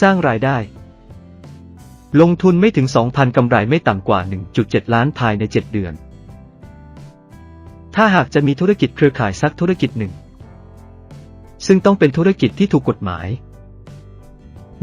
สร้างรายได้ ลงทุนไม่ถึง 2,000 กำไรไม่ต่ำกว่า 1.7 ล้านภายใน 7 เดือน ถ้าหากจะมีธุรกิจเครือข่ายสักธุรกิจหนึ่ง ซึ่งต้องเป็นธุรกิจที่ถูกกฎหมาย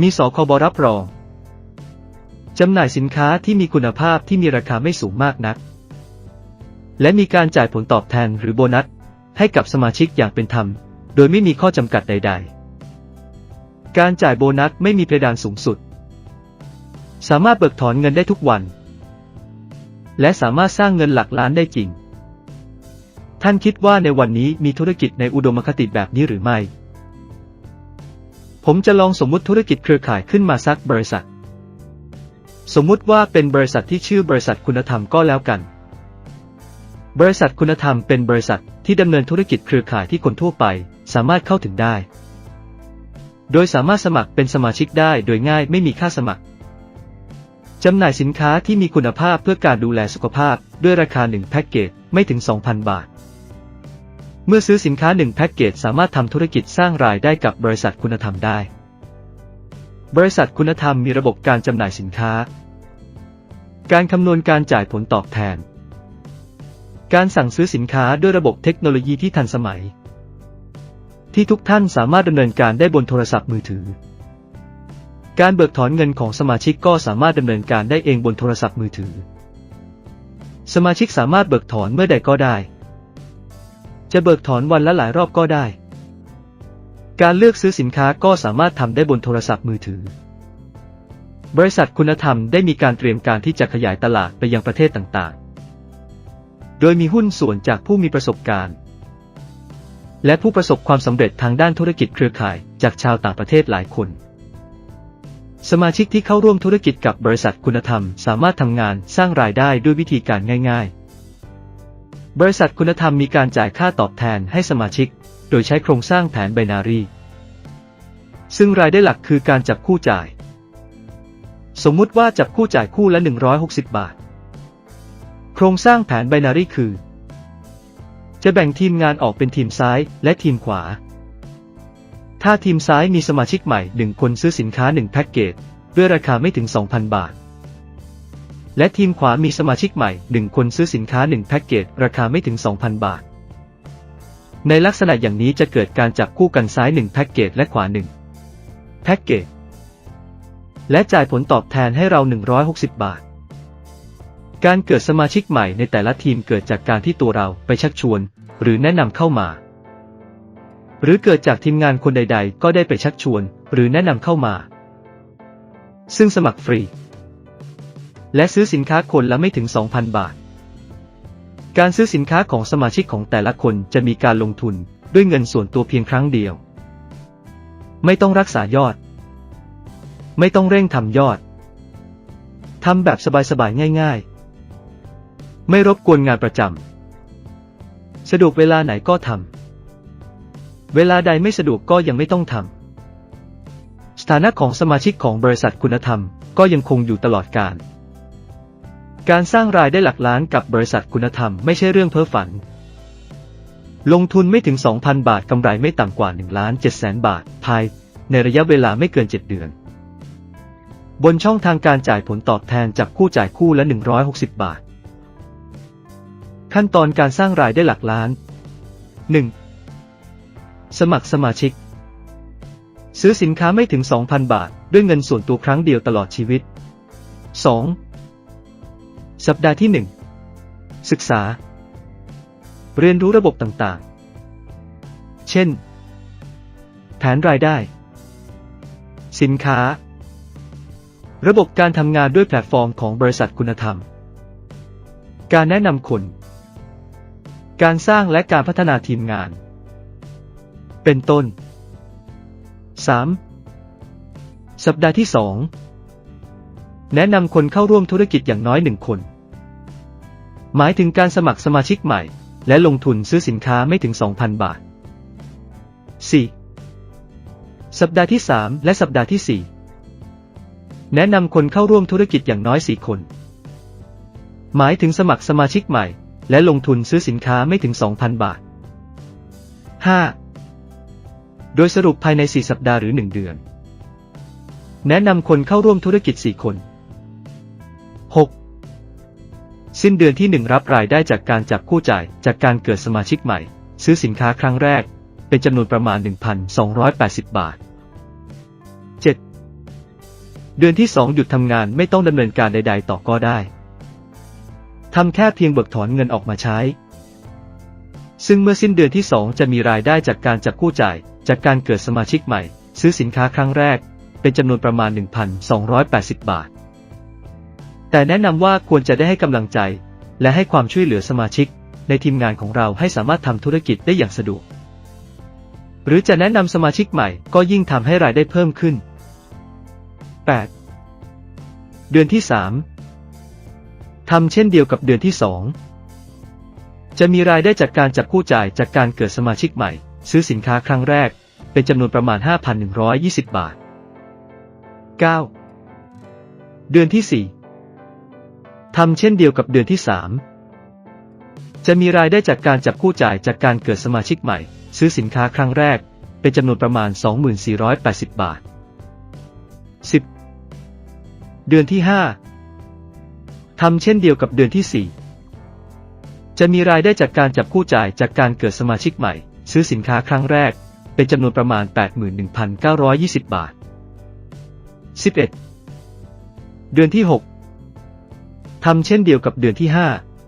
มีสคบรับรอง จำหน่ายสินค้าที่มีคุณภาพที่มีราคาไม่สูงมากนัก และมีการจ่ายผลตอบแทนหรือโบนัส ให้กับสมาชิกอย่างเป็นธรรม โดยไม่มีข้อจำกัดใด ๆ การจ่ายโบนัสไม่มีเพดานสูงสุด สามารถเบิกถอนเงินได้ทุกวัน และสามารถสร้างเงินหลักล้านได้จริง ท่านคิดว่าในวันนี้มีธุรกิจในอุดมคติแบบนี้หรือไม่ ผมจะลองสมมุติธุรกิจเครือข่ายขึ้นมาสักบริษัท สมมุติว่าเป็นบริษัทที่ชื่อบริษัทคุณธรรมก็แล้วกัน บริษัทคุณธรรมเป็นบริษัทที่ดำเนินธุรกิจเครือข่ายที่คนทั่วไป สามารถเข้าถึงได้ โดยสามารถสมัครเป็นสมาชิกได้โดยง่ายไม่มีค่าสมัครจำหน่ายสินค้าที่มีคุณภาพเพื่อการดูแลสุขภาพด้วยราคา 1 แพ็กเกจไม่ถึง 2,000 บาท เมื่อซื้อสินค้า1แพ็กเกจสามารถทำธุรกิจสร้างรายได้กับบริษัทคุณธรรมได้ บริษัทคุณธรรมมีระบบการจำหน่ายสินค้า การคำนวณการจ่ายผลตอบแทน การสั่งซื้อสินค้าด้วยระบบเทคโนโลยีที่ทันสมัย ที่ทุกท่านสามารถดำเนินการได้บนโทรศัพท์มือถือ การเบิกถอนเงินของสมาชิกก็สามารถดำเนินการได้เองบนโทรศัพท์มือถือ สมาชิกสามารถเบิกถอนเมื่อใดก็ได้ จะเบิกถอนวันละหลายรอบก็ได้ การเลือกซื้อสินค้าก็สามารถทำได้บนโทรศัพท์มือถือ บริษัทคุณธรรมได้มีการเตรียมการที่จะขยายตลาดไปยังประเทศต่างๆ โดยมีหุ้นส่วนจากผู้มีประสบการณ์ และผู้ประสบความสำเร็จทางด้านธุรกิจเครือข่ายจากชาวต่างประเทศหลายคนสมาชิกที่เข้าร่วมธุรกิจกับบริษัทคุณธรรม สามารถทำงานสร้างรายได้ด้วยวิธีการง่าย ๆ บริษัทคุณธรรมมีการจ่ายค่าตอบแทนให้สมาชิก โดยใช้โครงสร้างแผนไบนารี ซึ่งรายได้หลักคือการจับคู่จ่าย สมมุติว่าจับคู่จ่ายคู่ละ 160 บาท โครงสร้างแผนไบนารีคือ จะแบ่งทีมงานออกเป็นทีมซ้ายและทีมขวา ถ้าทีมซ้ายมีสมาชิกใหม่ 1 คนซื้อสินค้า 1 แพ็กเกจด้วยราคาไม่ถึง 2,000 บาท และทีมขวามีสมาชิกใหม่ 1 คนซื้อสินค้า 1 แพ็กเกจ ราคาไม่ถึง 2,000 บาท ในลักษณะอย่างนี้จะเกิดการจับคู่กันซ้าย 1 แพ็กเกจ และขวา 1 แพ็กเกจ และจ่ายผลตอบแทนให้เรา 160 บาท การเกิดสมาชิกใหม่ในแต่ละทีมเกิดจากการที่ตัวเราไปชักชวน หรือแนะนำเข้ามา หรือเกิดจากทีมงานคนใด ๆ ก็ได้ไปชักชวน หรือแนะนำเข้ามา ซึ่งสมัครฟรี และซื้อสินค้าคนละไม่ถึง 2,000 บาท การซื้อสินค้าของสมาชิกของแต่ละคนจะมีการลงทุนด้วยเงินส่วนตัวเพียงครั้งเดียว ไม่ต้องรักษายอด ไม่ต้องเร่งทำยอดทำแบบสบายๆง่าย ๆ ไม่รบกวนงานประจำสะดวกเวลาไหนก็ทำเวลาใดไม่สะดวกก็ยังไม่ต้องทำสถานะของสมาชิกของบริษัทคุณธรรมก็ยังคงอยู่ตลอดกาล การสร้างรายได้หลักล้านกับบริษัทคุณธรรมไม่ใช่เรื่องเพ้อฝัน ลงทุนไม่ถึง 2,000 บาทกำไรไม่ต่ำกว่า1ล้าน7แสนบาท ภายในระยะเวลาไม่เกิน 7 เดือน บนช่องทางการจ่ายผลตอบแทนจากคู่จ่ายคู่ละ 160 บาท ขั้นตอนการสร้างรายได้หลักล้าน 1. สมัครสมาชิก ซื้อสินค้าไม่ถึง 2,000 บาท ด้วยเงินส่วนตัวครั้งเดียวตลอดชีวิต 2. สัปดาห์ที่ 1 ศึกษา เรียนรู้ระบบต่างๆ เช่น แผนรายได้ สินค้า ระบบการทำงานด้วยแพลตฟอร์มของบริษัทคุณธรรม การแนะนำคน การสร้างและการพัฒนาทีมงาน เป็นต้น 3. สัปดาห์ที่ 2 แนะนำคนเข้าร่วมธุรกิจอย่างน้อยหนึ่งคน หมายถึงการสมัครสมาชิกใหม่ และลงทุนซื้อสินค้าไม่ถึง 2,000 บาท 4. สัปดาห์ที่ 3 และสัปดาห์ที่ 4 แนะนำคนเข้าร่วมธุรกิจอย่างน้อย 4 คน หมายถึงสมัครสมาชิกใหม่ และลงทุนซื้อสินค้าไม่ถึง 2,000 บาท 5. โดยสรุปภายใน 4 สัปดาห์หรือ 1 เดือน แนะนำคนเข้าร่วมธุรกิจ 4 คน 6. สิ้นเดือนที่ 1 รับรายได้จากการจับคู่จ่าย จากการเกิดสมาชิกใหม่ ซื้อสินค้าครั้งแรก เป็นจำนวนประมาณ 1,280 บาท 7. เดือนที่ 2 หยุดทำงานไม่ต้องดำเนินการใด ๆ ต่อก็ได้ทำแค่เพียงเบิกถอนเงินออกมาใช้ ซึ่งเมื่อสิ้นเดือนที่ 2 จะมีรายได้จากการจับคู่จ่าย จากการเกิดสมาชิกใหม่ ซื้อสินค้าครั้งแรก เป็นจำนวนประมาณ 1,280 บาท แต่แนะนำว่าควรจะได้ให้กำลังใจ และให้ความช่วยเหลือสมาชิก ในทีมงานของเราให้สามารถทำธุรกิจได้อย่างสะดวก หรือจะแนะนำสมาชิกใหม่ก็ยิ่งทำให้รายได้เพิ่มขึ้น 8. เดือนที่ 3 ทำเช่นเดียวกับเดือนที่ 2 จะมีรายได้จากการจับคู่จ่ายจากการเกิดสมาชิกใหม่ ซื้อสินค้าครั้งแรก เป็นจำนวนประมาณ 5,120 บาท 9. เดือนที่ 4 ทำเช่นเดียวกับเดือนที่ 3 จะมีรายได้จากการจับคู่จ่ายจากการเกิดสมาชิกใหม่ ซื้อสินค้าครั้งแรก เป็นจำนวนประมาณ 2480 บาท 10. เดือนที่ 5 ทำเช่นเดียวกับเดือนที่ 4 จะมีรายได้จากการจับคู่จ่ายจากการเกิดสมาชิกใหม่ ซื้อสินค้าครั้งแรก เป็นจำนวนประมาณ 81,920 บาท 11. เดือนที่ 6 ทำเช่นเดียวกับเดือนที่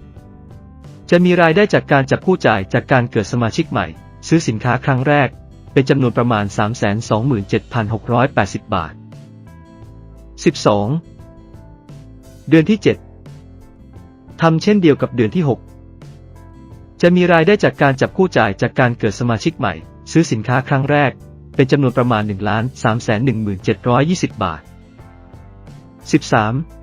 5 จะมีรายได้จากการจับคู่จ่ายจากการเกิดสมาชิกใหม่ ซื้อสินค้าครั้งแรก เป็นจำนวนประมาณ 327,680 บาท 12. เดือนที่ 7 ทำเช่นเดียวกับเดือนที่ 6 จะมีรายได้จากการจับคู่จ่ายจากการเกิดสมาชิกใหม่ ซื้อสินค้าครั้งแรก เป็นจำนวนประมาณ 1 3 1 7 2 0 บาท 13.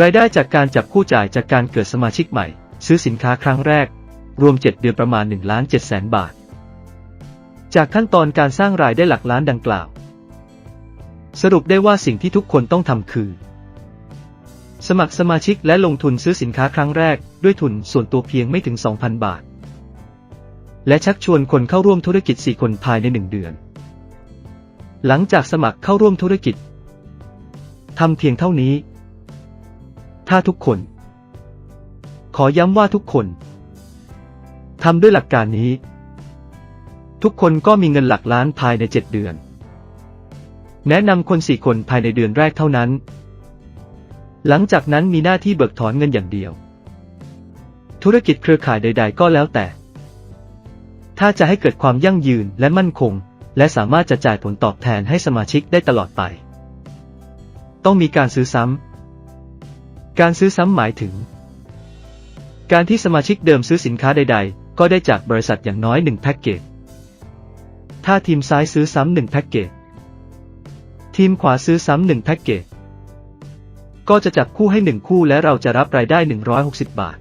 รายได้จากการจับคู่จ่ายจากการเกิดสมาชิกใหม่ ซื้อสินค้าครั้งแรก รวม 7 เดือนประมาณ1ล้าน7แสนบาท จากขั้นตอนการสร้างรายได้หลักล้านดังกล่าว สรุปได้ว่าสิ่งที่ทุกคนต้องทำคือ สมัครสมาชิกและลงทุนซื้อสินค้าครั้งแรก ด้วยทุนส่วนตัวเพียงไม่ถึง 2,000 บาท และชักชวนคนเข้าร่วมธุรกิจ 4 คนภายใน 1 เดือน หลังจากสมัครเข้าร่วมธุรกิจทำเพียงเท่านี้ ถ้าทุกคน ขอย้ำว่าทุกคนทำด้วยหลักการนี้ ทุกคนก็มีเงินหลักล้านภายใน 7 เดือน แนะนำคนสี่คนภายในเดือนแรกเท่านั้น หลังจากนั้นมีหน้าที่เบิกถอนเงินอย่างเดียว ธุรกิจเครือข่ายใด ๆ ก็แล้วแต่ ถ้าจะให้เกิดความยั่งยืนและมั่นคง และสามารถจะจ่ายผลตอบแทนให้สมาชิกได้ตลอดไป ต้องมีการซื้อซ้ำ การซื้อซ้ำหมายถึง การที่สมาชิกเดิมซื้อสินค้าใด ๆ ก็ได้จากบริษัทอย่างน้อย 1 แพ็กเกจ ถ้าทีมซ้ายซื้อซ้ำ1แพ็กเกจ ทีมขวาซื้อซ้ำ1แพ็กเกจ ก็จะจับคู่ให้ 1 คู่และเราจะรับรายได้ 160 บาท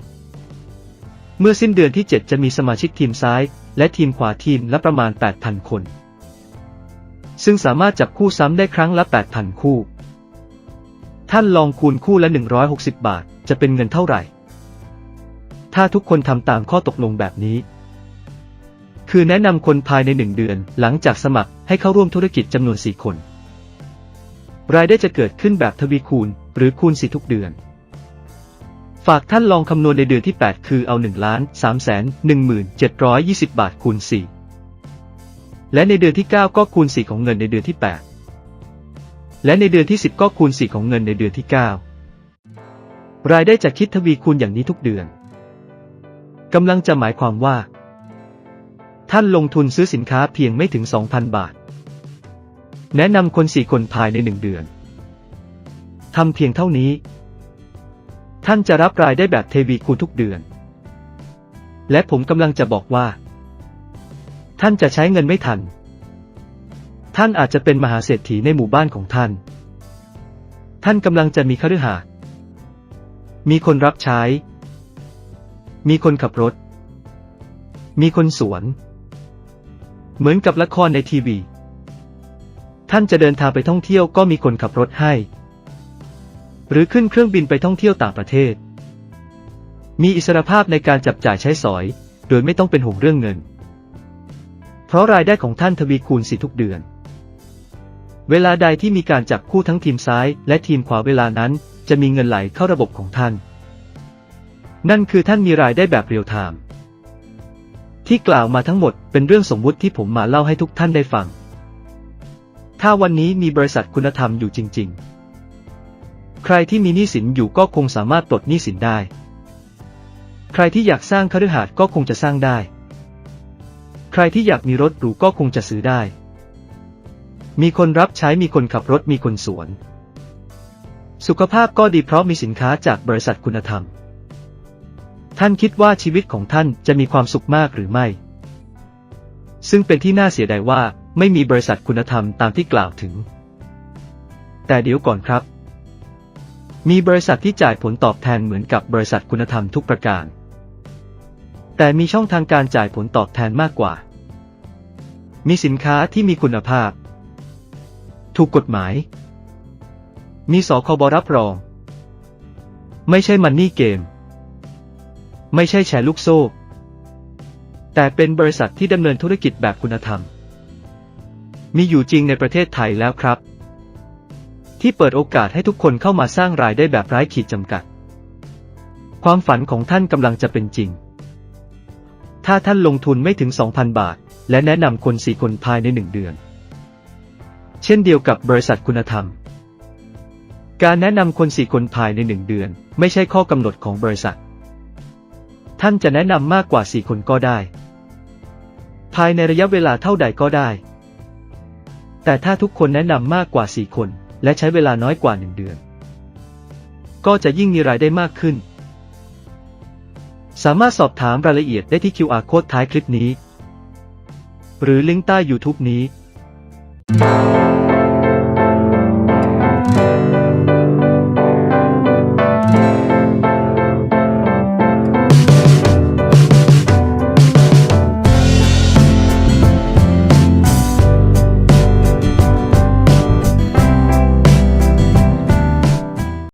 เมื่อสิ้นเดือนที่ 7 จะมีสมาชิกทีมซ้าย และทีมขวาทีมละประมาณ 8,000 คน ซึ่งสามารถจับคู่ซ้ำได้ครั้งละ 8,000 คู่ ท่านลองคูณคู่ละ 160 บาท จะเป็นเงินเท่าไหร่ ถ้าทุกคนทำตามข้อตกลงแบบนี้ คือแนะนำคนภายในหนึ่งเดือน หลังจากสมัครให้เข้าร่วมธุรกิจจำนวน 4 คน รายได้จะเกิดขึ้นแบบทวีคูณ หรือคูณ4ทุกเดือน ฝากท่านลองคำนวณในเดือนที่ 8 คือเอา1ล้าน3แสน1720 บาทคูณ 4 และในเดือนที่ 9 ก็คูณ 4 ของเงินในเดือนที่ 8 และในเดือนที่ 10 ก็คูณ 4 ของเงินในเดือนที่ 9 รายได้จะคิดทวีคูณอย่างนี้ทุกเดือนกำลังจะหมายความว่า ท่านลงทุนซื้อสินค้าเพียงไม่ถึง 2,000 บาท แนะนำคนสี่คนภายในหนึ่งเดือนทำเพียงเท่านี้ ท่านจะรับรายได้แบบเทวีคูณทุกเดือน และผมกำลังจะบอกว่า ท่านจะใช้เงินไม่ทัน ท่านอาจจะเป็นมหาเศรษฐีในหมู่บ้านของท่าน ท่านกำลังจะมีคฤหาสน์มีคนรับใช้ มีคนขับรถ มีคนสวน เหมือนกับละครในทีวี ท่านจะเดินทางไปท่องเที่ยวก็มีคนขับรถให้ หรือขึ้นเครื่องบินไปท่องเที่ยวต่างประเทศ มีอิสรภาพในการจับจ่ายใช้สอย โดยไม่ต้องเป็นห่วงเรื่องเงิน เพราะรายได้ของท่านทวีคูณสิทุกเดือน เวลาใดที่มีการจับคู่ทั้งทีมซ้ายและทีมขวาเวลานั้น จะมีเงินไหลเข้าระบบของท่าน นั่นคือท่านมีรายได้แบบเรียลไทม์ที่กล่าวมาทั้งหมดเป็นเรื่องสมมุติที่ผมมาเล่าให้ทุกท่านได้ฟัง ถ้าวันนี้มีบริษัทคุณธรรมอยู่จริง ๆ ใครที่มีหนี้สินอยู่ก็คงสามารถปลดหนี้สินได้ ใครที่อยากสร้างคฤหาสน์ก็คงจะสร้างได้ ใครที่อยากมีรถหรูก็คงจะซื้อได้ มีคนรับใช้มีคนขับรถมีคนสวน สุขภาพก็ดีเพราะมีสินค้าจากบริษัทคุณธรรม ท่านคิดว่าชีวิตของท่านจะมีความสุขมากหรือไม่ ซึ่งเป็นที่น่าเสียดายว่าไม่มีบริษัทคุณธรรมตามที่กล่าวถึง แต่เดี๋ยวก่อนครับ มีบริษัทที่จ่ายผลตอบแทนเหมือนกับบริษัทคุณธรรมทุกประการ แต่มีช่องทางการจ่ายผลตอบแทนมากกว่า มีสินค้าที่มีคุณภาพ ถูกกฎหมาย มีสคบรับรอง ไม่ใช่มันนี่เกม ไม่ใช่แชร์ลูกโซ่ แต่เป็นบริษัทที่ดำเนินธุรกิจแบบคุณธรรม มีอยู่จริงในประเทศไทยแล้วครับ ที่เปิดโอกาสให้ทุกคนเข้ามาสร้างรายได้แบบไร้ขีดจำกัด ความฝันของท่านกำลังจะเป็นจริง ถ้าท่านลงทุนไม่ถึง 2,000 บาท และแนะนำคนสี่คนภายในหนึ่งเดือน เช่นเดียวกับบริษัทคุณธรรม การแนะนำคนสี่คนภายในหนึ่งเดือน ไม่ใช่ข้อกำหนดของบริษัท ท่านจะแนะนำมากกว่าสี่คนก็ได้ ภายในระยะเวลาเท่าใดก็ได้ แต่ถ้าทุกคนแนะนำมากกว่าสี่คน และใช้เวลาน้อยกว่าหนึ่งเดือน ก็จะยิ่งมีรายได้มากขึ้น สามารถสอบถามรายละเอียดได้ที่ QR code ท้ายคลิปนี้ หรือลิงก์ใต้ YouTube นี้